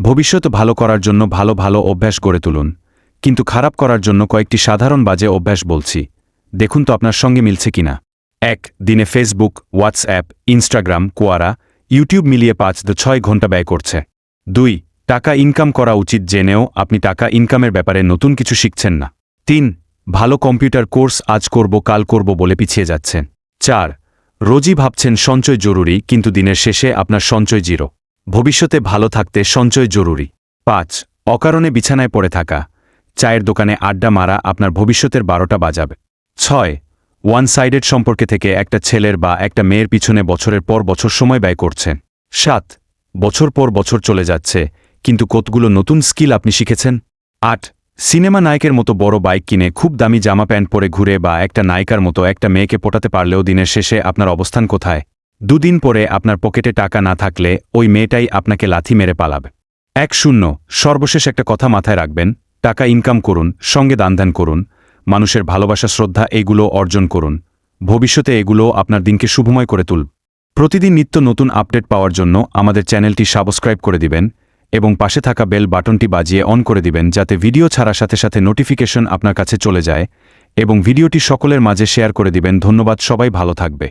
ভবিষ্যৎ ভালো করার জন্য ভালো ভালো অভ্যাস গড়ে তুলুন। কিন্তু খারাপ করার জন্য কয়েকটি সাধারণ বাজে অভ্যাস বলছি। দেখুন তো আপনার সঙ্গে মিলছে কিনা। এক, দিনে Facebook WhatsApp Instagram Quora YouTube মিলিয়ে পাঁচ দু ছয় ঘণ্টা ব্যয় করছে। দুই, টাকা ইনকাম করা উচিত জেনেও আপনি টাকা ইনকামের ব্যাপারে নতুন কিছু শিখছেন না। তিন, ভালো কম্পিউটার কোর্স আজ করব, কাল করব বলে পিছিয়ে যাচ্ছেন। চার, রোজই ভাবছেন সঞ্চয় জরুরি, কিন্তু দিনের শেষে আপনার সঞ্চয় জিরো। ভবিষ্যতে ভালো থাকতে সঞ্চয় জরুরি। পাঁচ, অকারণে বিছানায় পড়ে থাকা। চায়ের দোকানে আড্ডা মারা আপনার ভবিষ্যতের বারোটা বাজাবে। ছয় ওয়ান সাইডেড সম্পর্কে থেকে একটা ছেলের বা একটা মেয়ের পিছনে বছরের পর বছর সময় ব্যয় করছেন। সাত, বছর পর বছর চলে যাচ্ছে, কিন্তু কতগুলো নতুন স্কিল আপনি শিখেছেন? আট, সিনেমা নায়কের মতো বড় বাইক কিনে খুব দামি জামা প্যান্ট পরে ঘুরে বা একটা নায়িকার মতো একটা মেয়েকে পটাতে পারলেও দিনের শেষে আপনার অবস্থান কোথায়? দুদিন পরে আপনার পকেটে টাকা না থাকলে ওই মেয়েটাই আপনাকে লাথি মেরে পালাবে। এক শূন্য, সর্বশেষ একটা কথা মাথায় রাখবেন, টাকা ইনকাম করুন, সঙ্গে দানধ্যান করুন, মানুষের ভালোবাসা, শ্রদ্ধা এগুলো অর্জন করুন। ভবিষ্যতে এগুলো আপনার দিনকে শুভময় করে তুল প্রতিদিন নিত্য নতুন আপডেট পাওয়ার জন্য আমাদের চ্যানেলটি সাবস্ক্রাইব করে দিবেন এবং পাশে থাকা বেল বাটনটি বাজিয়ে অন করে দিবেন যাতে ভিডিও ছাড়ার সাথে সাথে নোটিফিকেশন আপনার কাছে চলে যায় এবং ভিডিওটি সকলের মাঝে শেয়ার করে দিবেন। ধন্যবাদ, সবাই ভালো থাকবে।